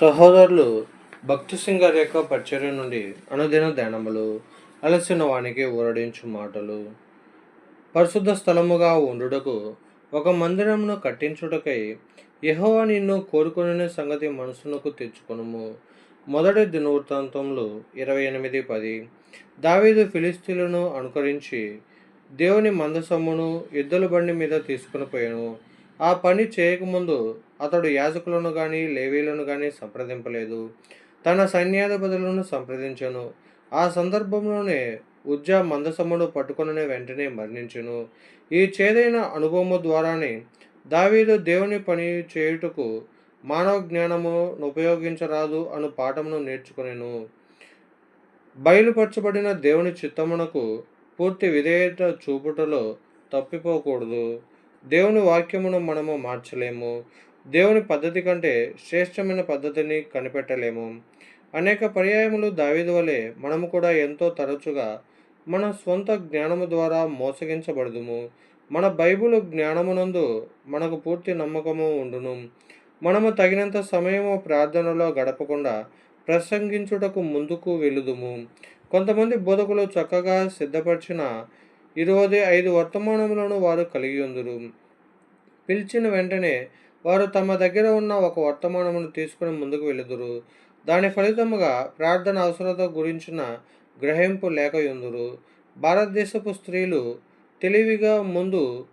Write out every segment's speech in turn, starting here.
సహోదరులు భక్తి సింగర్ యొక్క పరిచర్య నుండి అనుదిన ధ్యానములు అలసిన వానికి ఊరడించు మాటలు. పరిశుద్ధ స్థలముగా ఉండుటకు ఒక మందిరమును కట్టించుటకై యహోవా నిన్ను కోరుకునే సంగతి మనసునకు తెచ్చుకొనుము. మొదటి దినవృత్తాంతంలో ఇరవై ఎనిమిది పది. దావీదు ఫిలిస్తీన్లను అనుకరించి దేవుని మందసమ్మును ఎద్దుల బండి మీద తీసుకుని పోయాను. ఆ పని చేయకముందు అతడు యాజకులను కానీ లేవీలను కానీ సంప్రదింపలేదు. తన సైన్యాధిపతులను సంప్రదించను. ఆ సందర్భంలోనే ఉజ్జా మందసమును పట్టుకొనని వెంటనే మరణించును. ఈ చేదైన అనుభవము ద్వారానే దావీదు దేవుని పని చేయుటకు మానవ జ్ఞానమును ఉపయోగించరాదు అను పాఠమును నేర్చుకునేను. బయలుపరచబడిన దేవుని చిత్తమునకు పూర్తి విధేయత చూపుటలో తప్పిపోకూడదు. దేవుని వాక్యమును మనము మార్చలేము. దేవుని పద్ధతి కంటే శ్రేష్టమైన పద్ధతిని కనిపెట్టలేము. అనేక పర్యాయములు దావీదు వలె మనము కూడా ఎంతో తరచుగా మన స్వంత జ్ఞానము ద్వారా మోసగించబడదుము. మన బైబిల్ జ్ఞానమునందు మనకు పూర్తి నమ్మకము ఉండును. మనము తగినంత సమయము ప్రార్థనలో గడపకుండా ప్రసంగించుటకు ముందుకు వెళుదుము కొంతమంది బోధకులు చక్కగా సిద్ధపరిచిన ఇరవై ఐదు వర్తమానములను వారు కలిగి ఉందరు పిలిచిన వెంటనే వారు తమ దగ్గర ఉన్న ఒక వర్తమానమును తీసుకుని ముందుకు వెళుదురు దాని ఫలితముగా ప్రార్థన అవసరత గురించిన గ్రహింపు లేక భారతదేశపు స్త్రీలు తెలివిగా ముందు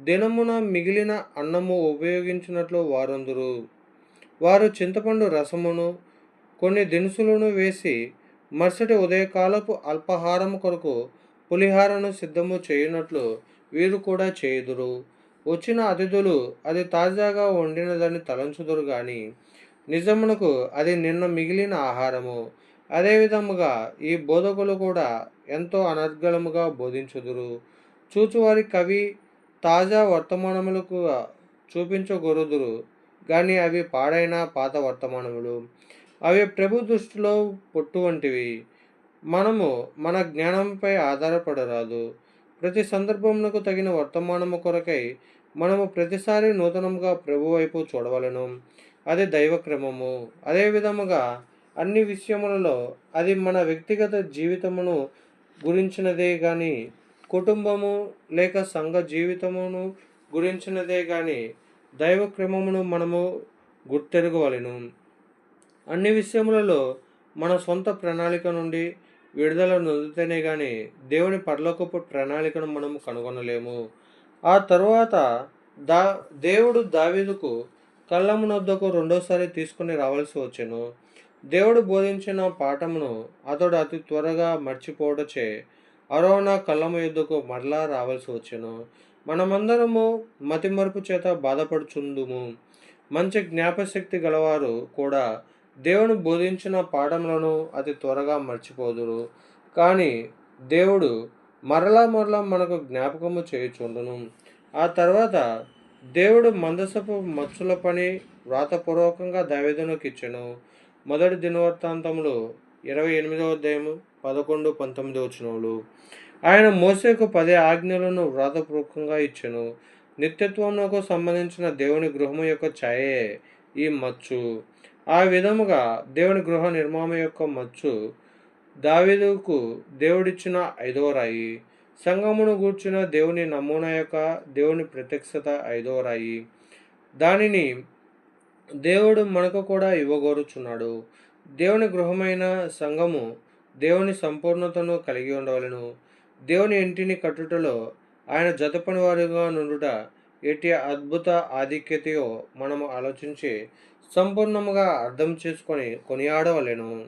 దినమున మిగిలిన అన్నము ఉపయోగించినట్లు వారందురు. వారు చింతపండు రసమును కొన్ని దినుసులను వేసి మరుసటి ఉదయకాలపు అల్పాహారం కొరకు పులిహారను సిద్ధము చేయనట్లు వీరు కూడా చేయుదురు. వచ్చిన అతిథులు అది తాజాగా వండినదని తలంచుదురు కానీ నిజమునకు అది నిన్న మిగిలిన ఆహారము. అదేవిధముగా ఈ బోధకులు కూడా ఎంతో అనర్గళముగా బోధించుదురు. చూచువారి కవి తాజా వర్తమానములకు చూపించగొరుదురు కానీ అవి పాడైన పాత వర్తమానములు. అవి ప్రభు దృష్టిలో పొట్టు వంటివి. మనము మన జ్ఞానంపై ఆధారపడరాదు. ప్రతి సందర్భమునకు తగిన వర్తమానము కొరకై మనము ప్రతిసారి నూతనముగా ప్రభు వైపు చూడవలను. అది దైవక్రమము అదే విధముగా అన్ని విషయములలో అది మన వ్యక్తిగత జీవితమును గురించినదే కానీ కుటుంబము లేక సంఘ జీవితమును గురించినదే కానీ దైవక్రమమును మనము గుర్తెరగవలెను. అన్ని విషయములలో మన సొంత ప్రణాళిక నుండి విడుదల నొందితేనే కానీ దేవుని పరలోకపు ప్రణాళికను మనం కనుగొనలేము. ఆ తరువాత దా దేవుడు దావీదుకు కళ్ళమునొద్దకు రెండోసారి తీసుకుని రావాల్సి వచ్చెను. దేవుడు బోధించిన పాఠమును అతడు అతి త్వరగా మర్చిపోవడచే అరోనా కళ్ళము యుద్ధకు మరలా రావాల్సి వచ్చెను. మనమందరము మతిమరుపు చేత బాధపడుచుందుము. మంచి జ్ఞాపశక్తి గలవారు కూడా దేవుని బోధించిన పాఠములను అతి త్వరగా మర్చిపోదురు. కానీ దేవుడు మరలా మరలా మనకు జ్ఞాపకము చేయుచుండును. ఆ తర్వాత దేవుడు మందసపు మచ్చుల పని వ్రాతపూర్వకంగా దావేదనకు ఇచ్చెను మొదటి దినవృత్తాంతములు ఇరవై ఎనిమిదవ అధ్యాయము పదకొండు పంతొమ్మిది వచనములు. ఆయన మోసేకు పదే ఆజ్ఞలను వ్రాతపూర్వకంగా ఇచ్చెను. నిత్యత్వమునకు సంబంధించిన దేవుని గృహము యొక్క ఛాయే ఈ మచ్చు. ఆ విధముగా దేవుని గృహ నిర్మాణం యొక్క మచ్చు దావీదుకు దేవుడిచ్చిన ఐదవ రాయి సంగమును గూర్చిన దేవుని నమూనా యొక్క దేవుని ప్రత్యక్షత ఐదవ రాయి. దానిని దేవుడు మనకు కూడా ఇవ్వగోరుచున్నాడు. దేవుని గృహమైన సంఘము దేవుని సంపూర్ణతను కలిగి ఉండవలను. దేవుని ఇంటిని కట్టుటలో ఆయన జతపని వారిగా నుండుట ఎట్టి అద్భుత ఆధిక్యతయో మనము ఆలోచించి సంపూర్ణముగా అర్థం చేసుకొని కొనియాడవలెను.